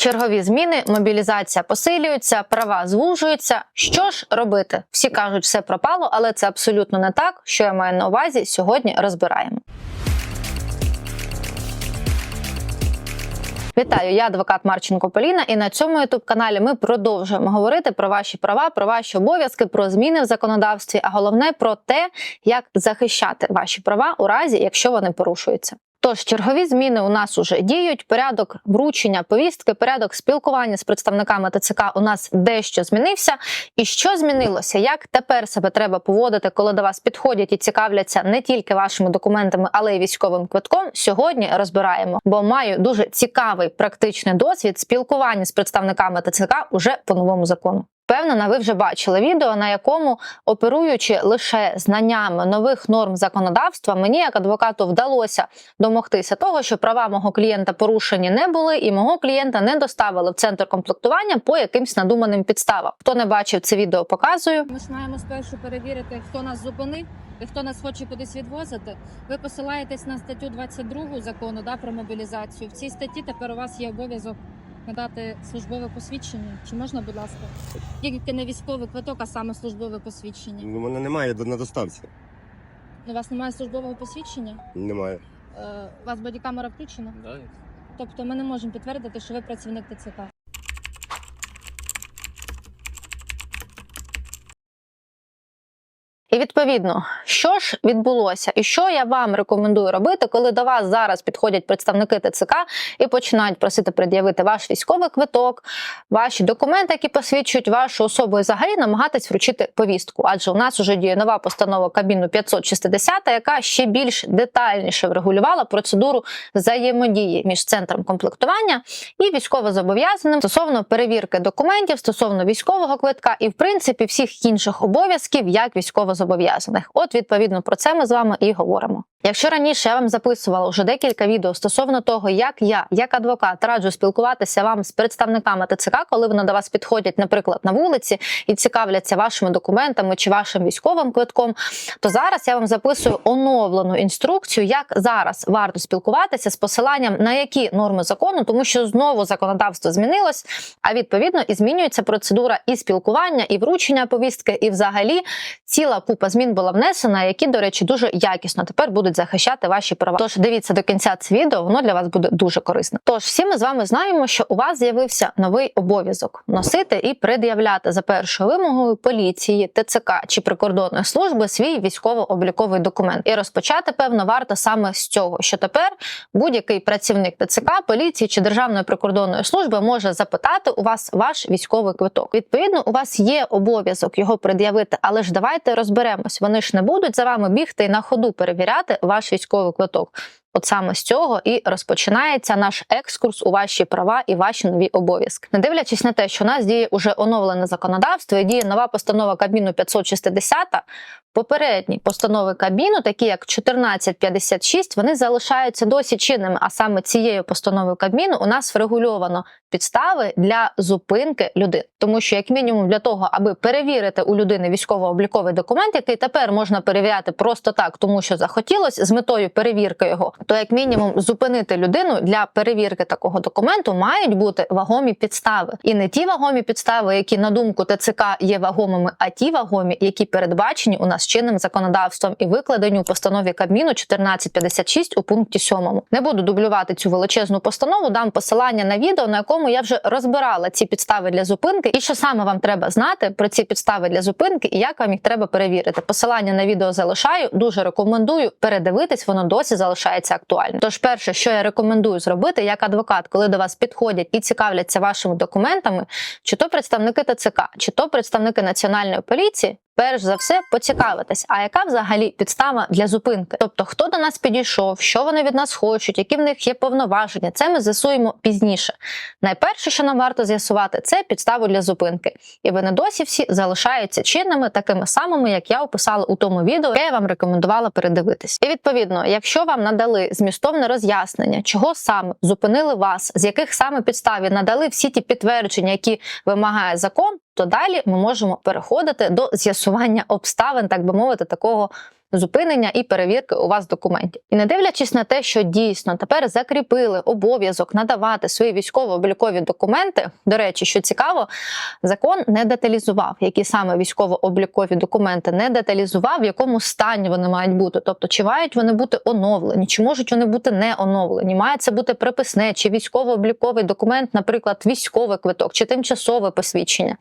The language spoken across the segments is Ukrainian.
Чергові зміни, мобілізація посилюється, права звужуються. Що ж робити? Всі кажуть, все пропало, але це абсолютно не так. Що я маю на увазі сьогодні розбираємо. Вітаю, я адвокат Марченко Поліна, і на цьому youtube каналі ми продовжуємо говорити про ваші права, про ваші обов'язки, про зміни в законодавстві, а головне про те, як захищати ваші права у разі, якщо вони порушуються. Тож чергові зміни у нас уже діють. Порядок вручення повістки, порядок спілкування з представниками ТЦК у нас дещо змінився. І що змінилося? Як тепер себе треба поводити, коли до вас підходять і цікавляться не тільки вашими документами, але й військовим квитком? Сьогодні розбираємо, бо маю дуже цікавий практичний досвід спілкування з представниками ТЦК уже по новому закону. Впевнена, ви вже бачили відео, на якому, оперуючи лише знаннями нових норм законодавства, мені як адвокату вдалося домогтися того, що права мого клієнта порушені не були, і мого клієнта не доставили в центр комплектування по якимсь надуманим підставам. Хто не бачив це відео, показую. Ми ж маємо спершу перевірити, хто нас зупинив і хто нас хоче кудись відвозити. Ви посилаєтесь на статтю 22 закону да, про мобілізацію. В цій статті тепер у вас є обов'язок надати службове посвідчення. Чи можна, будь ласка? Тільки не військовий квиток, а саме службове посвідчення. Ну, мене немає на доставці. У вас немає службового посвідчення? Немає. Е, У вас бодікамера включена? Да. Тобто ми не можемо підтвердити, що ви працівник ТЦК. І відповідно, що ж відбулося, і що я вам рекомендую робити, коли до вас зараз підходять представники ТЦК і починають просити пред'явити ваш військовий квиток, ваші документи, які посвідчують вашу особу, і взагалі намагатись вручити повістку. Адже у нас вже діє нова постанова Кабміну 560, яка ще більш детальніше врегулювала процедуру взаємодії між центром комплектування і військовозобов'язаним стосовно перевірки документів, стосовно військового квитка і, в принципі, всіх інших обов'язків як військовозобов'язаних. От відповідно про це ми з вами і говоримо. Якщо раніше я вам записувала вже декілька відео стосовно того, як я, як адвокат, раджу спілкуватися вам з представниками ТЦК, коли вони до вас підходять, наприклад, на вулиці і цікавляться вашими документами чи вашим військовим квитком, то зараз я вам записую оновлену інструкцію, як зараз варто спілкуватися з посиланням на які норми закону, тому що знову законодавство змінилось, а відповідно і змінюється процедура і спілкування, і вручення повістки, і взагалі ціла купа змін була внесена, які, до речі, дуже якісно тепер будуть захищати ваші права. Тож дивіться до кінця це відео, воно для вас буде дуже корисно. Тож всі ми з вами знаємо, що у вас з'явився новий обов'язок носити і пред'являти за першою вимогою поліції, ТЦК чи прикордонної служби свій військово-обліковий документ. І розпочати певно варто саме з цього, що тепер будь-який працівник ТЦК, поліції чи державної прикордонної служби може запитати у вас ваш військовий квиток. Відповідно, у вас є обов'язок його пред'явити, але ж давайте розберемось. Вони ж не будуть за вами бігти і на ходу перевіряти ваш військовий квиток. От саме з цього і розпочинається наш екскурс у ваші права і ваші нові обов'язки. Не дивлячись на те, що у нас діє уже оновлене законодавство і діє нова постанова Кабміну 560, Попередні постанови Кабміну, такі як 1456, вони залишаються досі чинними. А саме цією постановою Кабміну у нас врегульовано підстави для зупинки людини. Тому що, як мінімум, для того, аби перевірити у людини військово-обліковий документ, який тепер можна перевіряти просто так, тому що захотілося з метою перевірки його, то як мінімум зупинити людину для перевірки такого документу мають бути вагомі підстави, і не ті вагомі підстави, які на думку ТЦК є вагомими, а ті вагомі, які передбачені у нас чинним законодавством і викладені у постанові Кабміну 1456 у пункті 7. Не буду дублювати цю величезну постанову, дам посилання на відео, на якому я вже розбирала ці підстави для зупинки, і що саме вам треба знати про ці підстави для зупинки і як вам їх треба перевірити. Посилання на відео залишаю. Дуже рекомендую передивитись, воно досі залишається актуальним. Тож, перше, що я рекомендую зробити як адвокат, коли до вас підходять і цікавляться вашими документами, чи то представники ТЦК, чи то представники національної поліції. Перш за все поцікавитись, а яка взагалі підстава для зупинки? Тобто, хто до нас підійшов, що вони від нас хочуть, які в них є повноваження, це ми з'ясуємо пізніше. Найперше, що нам варто з'ясувати, це підставу для зупинки. І вони досі всі залишаються чинними, такими самими, як я описала у тому відео, яке я вам рекомендувала передивитись. І відповідно, якщо вам надали змістовне роз'яснення, чого саме зупинили вас, з яких саме підставі надали всі ті підтвердження, які вимагає закон, то далі ми можемо переходити до з'ясування обставин, так би мовити, такого зупинення і перевірки у вас документів. І не дивлячись на те, що дійсно тепер закріпили обов'язок надавати свої військово-облікові документи. До речі, що цікаво, закон не деталізував, які саме військово-облікові документи не деталізував, в якому стані вони мають бути. Тобто, чи мають вони бути оновлені, чи можуть вони бути не оновлені? Має це бути приписне, чи військово-обліковий документ, наприклад, військовий квиток, чи тимчасове посвідчення.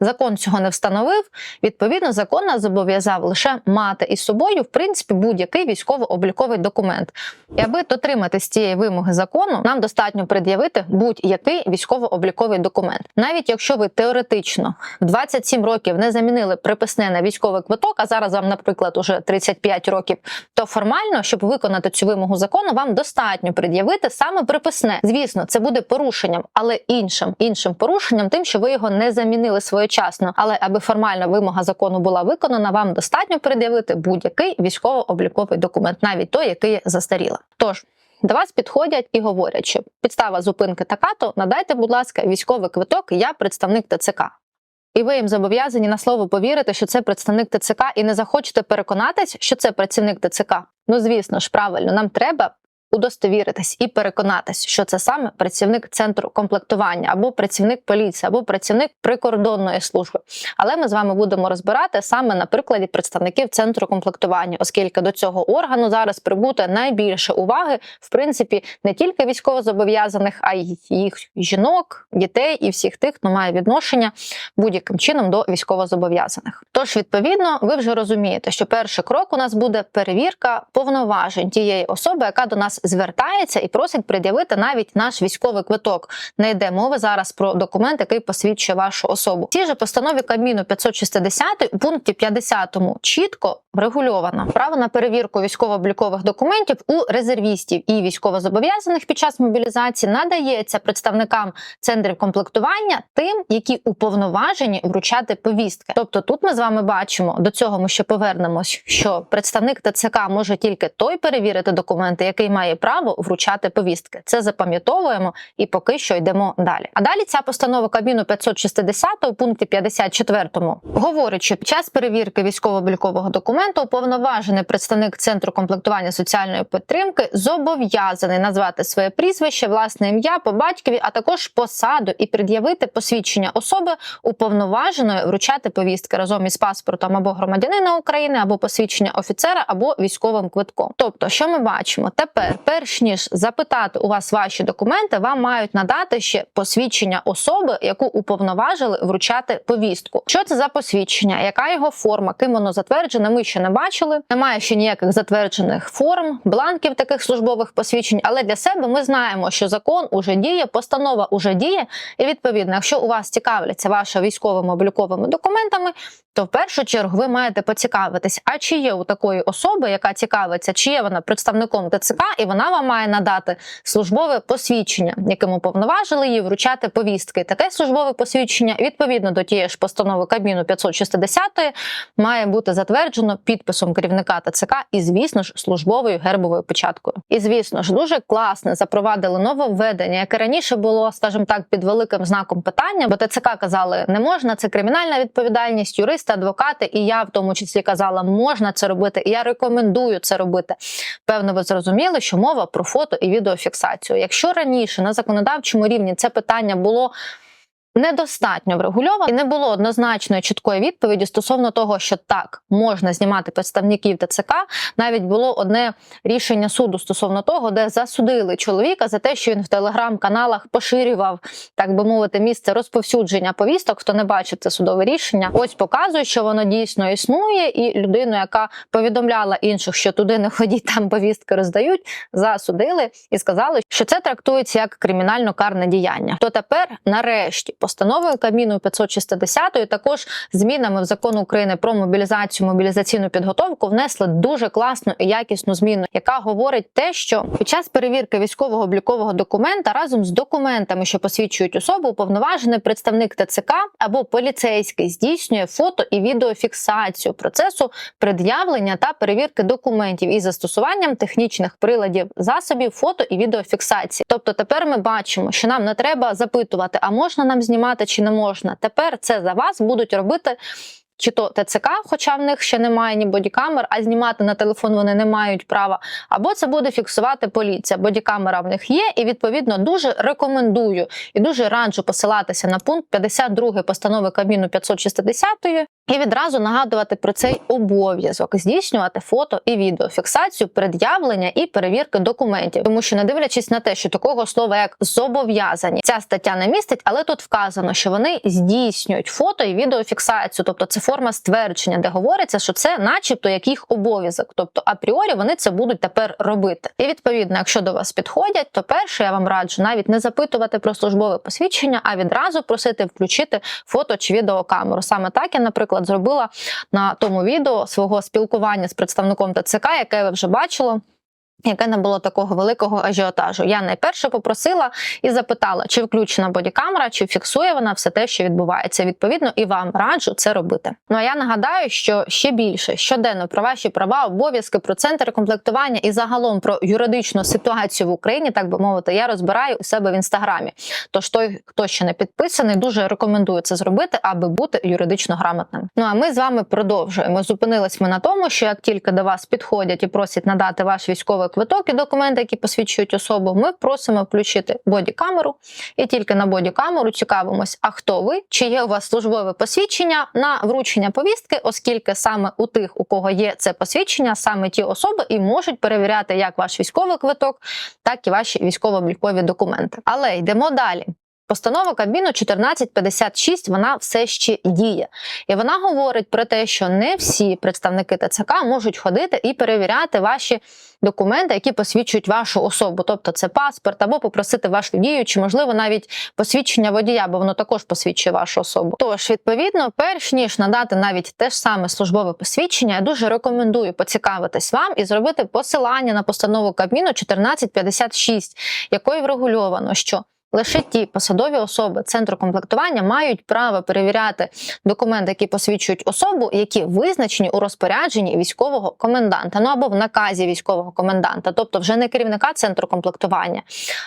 Закон цього не встановив. Відповідно, закон нас зобов'язав лише мати із собою, в принципі, будь-який військово-обліковий документ. І аби дотриматись цієї вимоги закону, нам достатньо пред'явити будь-який військово-обліковий документ, навіть якщо ви теоретично в 27 років не замінили приписне на військовий квиток, а зараз вам, наприклад, уже 35 років, то формально, щоб виконати цю вимогу закону, вам достатньо пред'явити саме приписне. Звісно, це буде порушенням, але іншим іншим порушенням, тим, що ви його не замінили своєчасно. Але аби формальна вимога закону була виконана, вам достатньо пред'явити будь-який військово-обліковий документ, навіть той, який застаріла. Тож. До вас підходять і говорять, що підстава зупинки така, то надайте, будь ласка, військовий квиток, я представник ТЦК. І ви їм зобов'язані на слово повірити, що це представник ТЦК, і не захочете переконатись, що це працівник ТЦК. Ну звісно ж, правильно, нам треба удостовіритись і переконатись, що це саме працівник центру комплектування, або працівник поліції, або працівник прикордонної служби. Але ми з вами будемо розбирати саме на прикладі представників центру комплектування, оскільки до цього органу зараз прибуде найбільше уваги, в принципі, не тільки військовозобов'язаних, а й їх жінок, дітей і всіх тих, хто має відношення будь-яким чином до військовозобов'язаних. Тож, відповідно, ви вже розумієте, що перший крок у нас буде перевірка повноважень тієї особи, яка до нас звертається і просить пред'явити навіть наш військовий квиток. Не йде мови зараз про документ, який посвідчує вашу особу. Ті же постанові Кабміну 560 у пункті 50 чітко врегульовано право на перевірку військово-облікових документів у резервістів і військовозобов'язаних під час мобілізації надається представникам центрів комплектування тим, які уповноважені вручати повістки. Тобто, тут ми з вами бачимо до цього. Ми ще повернемось, що представник ТЦК може тільки той перевірити документи, який має право вручати повістки. Це запам'ятовуємо і поки що йдемо далі. А далі ця постанова Кабміну 560 у пункті 54 говорить, що під час перевірки військово-облікового документу уповноважений представник центру комплектування соціальної підтримки зобов'язаний назвати своє прізвище, власне ім'я по батькові, а також посаду і пред'явити посвідчення особи уповноваженої вручати повістки разом із паспортом або громадянина України, або посвідчення офіцера, або військовим квитком. Тобто, що ми бачимо? Тепер, перш ніж запитати у вас ваші документи, вам мають надати ще посвідчення особи, яку уповноважили вручати повістку. Що це за посвідчення? Яка його форма? Ким воно затверджене? Ми ще не бачили. Немає ще ніяких затверджених форм, бланків таких службових посвідчень. Але для себе ми знаємо, що закон уже діє, постанова уже діє. І відповідно, якщо у вас цікавляться вашими військовими обліковими документами, то в першу чергу ви маєте поцікавитись, а чи є у такої особи, яка цікавиться, чи є вона представником ТЦК, і вона вам має надати службове посвідчення, яким уповноважили її вручати повістки. Таке службове посвідчення відповідно до тієї ж постанови Кабміну 560 має бути затверджено підписом керівника ТЦК і, звісно ж, службовою гербовою печаткою. І звісно ж, дуже класно запровадили нововведення, яке раніше було, скажімо так, під великим знаком питання, бо ТЦК казали, не можна, це кримінальна відповідальність, юристи, адвокати, і я в тому числі казала, можна це робити, і я рекомендую це робити. Певно, ви зрозуміли, що мова про фото і відеофіксацію. Якщо раніше на законодавчому рівні це питання було недостатньо врегульовано і не було однозначної чіткої відповіді стосовно того, що так можна знімати представників ТЦК. Навіть було одне рішення суду стосовно того, де засудили чоловіка за те, що він в телеграм-каналах поширював, так би мовити, місце розповсюдження повісток. Хто не бачив це судове рішення, ось показує, що воно дійсно існує, і людину, яка повідомляла інших, що туди не ходіть, там повістки роздають, засудили і сказали, що це трактується як кримінально карне діяння. То тепер, нарешті, постановою Кабміну 560 також змінами в закон України про мобілізацію, мобілізаційну підготовку внесли дуже класну і якісну зміну, яка говорить те, що під час перевірки військового облікового документа разом з документами, що посвідчують особу, уповноважений представник ТЦК або поліцейський здійснює фото і відеофіксацію процесу пред'явлення та перевірки документів із застосуванням технічних приладів засобів фото і відеофіксації. Тобто тепер ми бачимо, що нам не треба запитувати, а можна нам знімати чи не можна. Тепер це за вас будуть робити чи то ТЦК, хоча в них ще немає ні бодікамер, а знімати на телефон вони не мають права. Або це буде фіксувати поліція. Бодікамера в них є, і відповідно дуже рекомендую і дуже раджу посилатися на пункт 52 постанови Кабміну 560 і відразу нагадувати про цей обов'язок здійснювати фото і відеофіксацію пред'явлення і перевірки документів, тому що не дивлячись на те, що такого слова як зобов'язані ця стаття не містить, але тут вказано, що вони здійснюють фото і відеофіксацію, тобто це форма ствердження, де говориться, що це, начебто, як їх обов'язок, тобто апріорі вони це будуть тепер робити. І відповідно, якщо до вас підходять, то перше я вам раджу навіть не запитувати про службове посвідчення, а відразу просити включити фото чи відеокамеру. Саме так я, наприклад, зробила на тому відео свого спілкування з представником ТЦК, яке ви вже бачили. Яке не було такого великого ажіотажу. Я найперше попросила і запитала, чи включена бодікамера, чи фіксує вона все те, що відбувається. Відповідно, і вам раджу це робити. Ну а я нагадаю, що ще більше щоденно про ваші права, обов'язки, про центр комплектування і загалом про юридичну ситуацію в Україні, так би мовити, я розбираю у себе в інстаграмі. Тож той, хто ще не підписаний, дуже рекомендую це зробити, аби бути юридично грамотним. Ну а ми з вами продовжуємо. Зупинились ми на тому, що як тільки до вас підходять і просять надати ваш військовий квиток і документи, які посвідчують особу, ми просимо включити бодікамеру, і тільки на бодікамеру цікавимось, а хто ви, чи є у вас службове посвідчення на вручення повістки, оскільки саме у тих, у кого є це посвідчення, саме ті особи і можуть перевіряти як ваш військовий квиток, так і ваші військово-облікові документи. Але йдемо далі. Постанова Кабміну 1456 вона все ще діє, і вона говорить про те, що не всі представники ТЦК можуть ходити і перевіряти ваші документи, які посвідчують вашу особу, тобто це паспорт, або попросити вашу дію, чи можливо навіть посвідчення водія, бо воно також посвідчує вашу особу. Тож, відповідно, перш ніж надати навіть те ж саме службове посвідчення, я дуже рекомендую поцікавитись вам і зробити посилання на постанову Кабміну 1456, якою врегульовано, що Лише ті посадові особи центру комплектування мають право перевіряти документи, які посвідчують особу, які визначені у розпорядженні військового коменданта, ну або в наказі військового коменданта, тобто вже не керівника центру комплектування,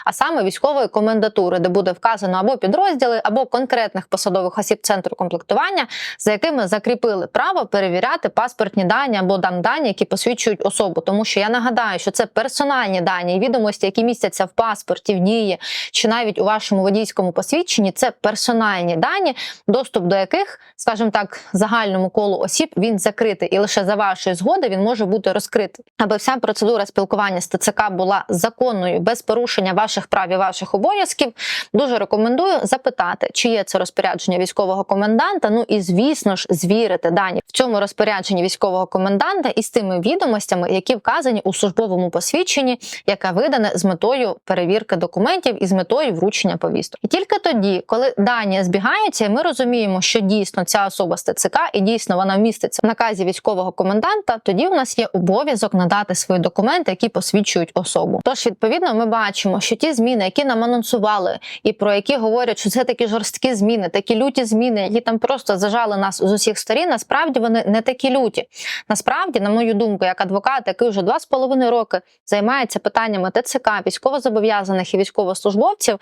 а саме військової комендатури, де буде вказано або підрозділи, або конкретних посадових осіб центру комплектування, за якими закріпили право перевіряти паспортні дані або там дані, які посвідчують особу. Тому що я нагадаю, що це персональні дані і відомості, які містяться в паспорті, в дії чи навіть у вашому водійському посвідченні це персональні дані, доступ до яких, скажімо так, загальному колу осіб він закритий, і лише за вашої згоди він може бути розкритий. Аби вся процедура спілкування з ТЦК була законною без порушення ваших прав і ваших обов'язків. Дуже рекомендую запитати, чи є це розпорядження військового коменданта. Ну і звісно ж, звірити дані в цьому розпорядженні військового коменданта із тими відомостями, які вказані у службовому посвідченні, яке видане з метою перевірки документів і з метою вручення повісток. І тільки тоді, коли дані збігаються, ми розуміємо, що дійсно ця особа з ТЦК і дійсно вона вміститься в наказі військового коменданта, тоді в нас є обов'язок надати свої документи, які посвідчують особу. Тож, відповідно, ми бачимо, що ті зміни, які нам анонсували, і про які говорять, що це такі жорсткі зміни, такі люті зміни, які там просто зажали нас з усіх сторін. Насправді вони не такі люті. Насправді, на мою думку, як адвокат, який вже два з половиною роки займається питаннями ТЦК, військовозобов'язаних і військовослужбовців,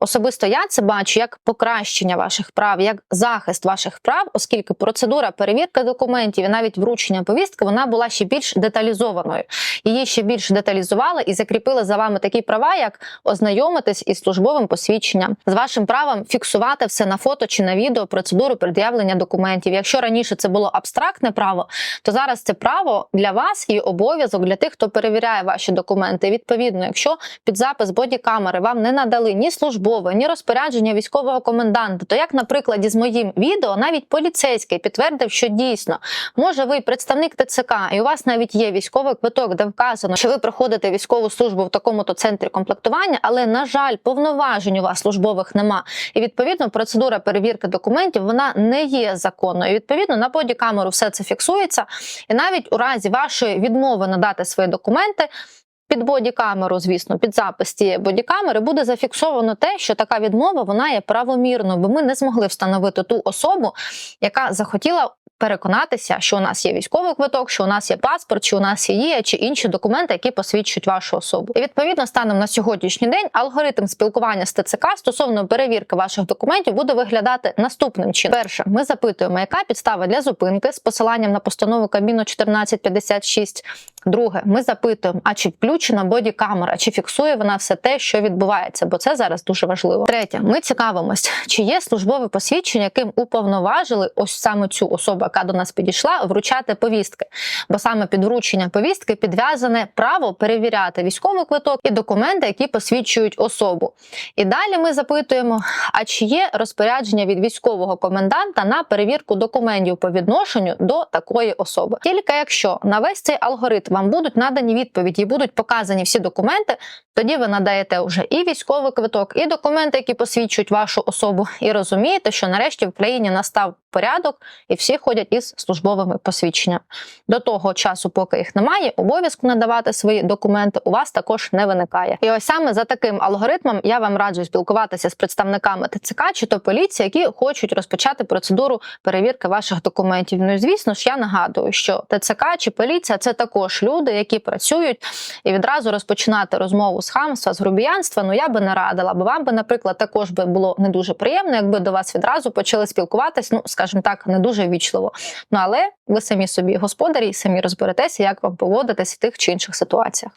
особисто я це бачу як покращення ваших прав, як захист ваших прав, оскільки процедура перевірки документів і навіть вручення повістки вона була ще більш деталізованою. Її ще більш деталізували і закріпили за вами такі права, як ознайомитись із службовим посвідченням, з вашим правом фіксувати все на фото чи на відео процедуру пред'явлення документів. Якщо раніше це було абстрактне право, то зараз це право для вас і обов'язок для тих, хто перевіряє ваші документи. Відповідно, якщо під запис бодікамери вам не надали ні службове, ні розпорядження військового коменданта, то як, на прикладі з моїм відео, навіть поліцейський підтвердив, що дійсно може ви представник ТЦК, і у вас навіть є військовий квиток, де вказано, що ви проходите військову службу в такому-то центрі комплектування, але на жаль, повноважень у вас службових нема. І відповідно процедура перевірки документів вона не є законною. І, Відповідно, на бодікамеру все це фіксується, і навіть у разі вашої відмови надати свої документи. Під бодікамеру, звісно, під запис цієї бодікамери буде зафіксовано те, що така відмова вона є правомірною, бо ми не змогли встановити ту особу, яка захотіла переконатися, що у нас є військовий квиток, що у нас є паспорт, чи у нас є ЄА, чи інші документи, які посвідчують вашу особу. І відповідно, станом на сьогоднішній день алгоритм спілкування з ТЦК стосовно перевірки ваших документів буде виглядати наступним чином. Перше, ми запитуємо, яка підстава для зупинки з посиланням на постанову Кабміну 1456. Друге, ми запитуємо, а чи включена бодікамера, чи фіксує вона все те, що відбувається, бо це зараз дуже важливо. Третє, ми цікавимось, чи є службове посвідчення, яким уповноважили ось саме цю особу, яка до нас підійшла, вручати повістки. Бо саме під вручення повістки підв'язане право перевіряти військовий квиток і документи, які посвідчують особу. І далі ми запитуємо: а чи є розпорядження від військового коменданта на перевірку документів по відношенню до такої особи? Тільки якщо на весь цей алгоритм вам будуть надані відповіді і будуть показані всі документи, тоді ви надаєте вже і військовий квиток, і документи, які посвідчують вашу особу, і розумієте, що нарешті в країні настав порядок, і всі ходять із службовими посвідченнями. До того часу, поки їх немає, обов'язку надавати свої документи у вас також не виникає. І ось саме за таким алгоритмом я вам раджу спілкуватися з представниками ТЦК чи то поліції, які хочуть розпочати процедуру перевірки ваших документів. Ну і звісно ж, я нагадую, що ТЦК чи поліція це також люди, які працюють, і відразу розпочинати розмову з хамства, з грубіянства. Ну я би не радила, бо вам би, наприклад, також би було не дуже приємно, якби до вас відразу почали спілкуватись, ну скажімо так, не дуже вічливо. Ну але ви самі собі господарі самі розберетеся, як вам поводитись в тих чи інших ситуаціях.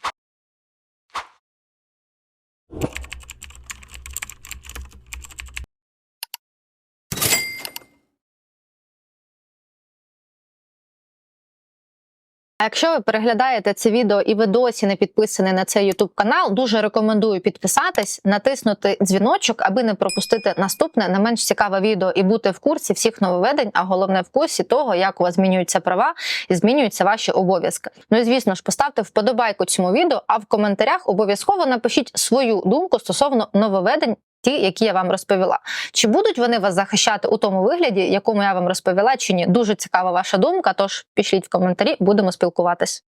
А якщо ви переглядаєте це відео і ви досі не підписані на цей YouTube канал, дуже рекомендую підписатись, натиснути дзвіночок, аби не пропустити наступне не менш цікаве відео і бути в курсі всіх нововведень, а головне в курсі того, як у вас змінюються права і змінюються ваші обов'язки. Ну і звісно ж, поставте вподобайку цьому відео, а в коментарях обов'язково напишіть свою думку стосовно нововведень. Ті, які я вам розповіла, чи будуть вони вас захищати у тому вигляді, якому я вам розповіла, чи ні? Дуже цікава ваша думка. Тож пішліть в коментарі, будемо спілкуватись.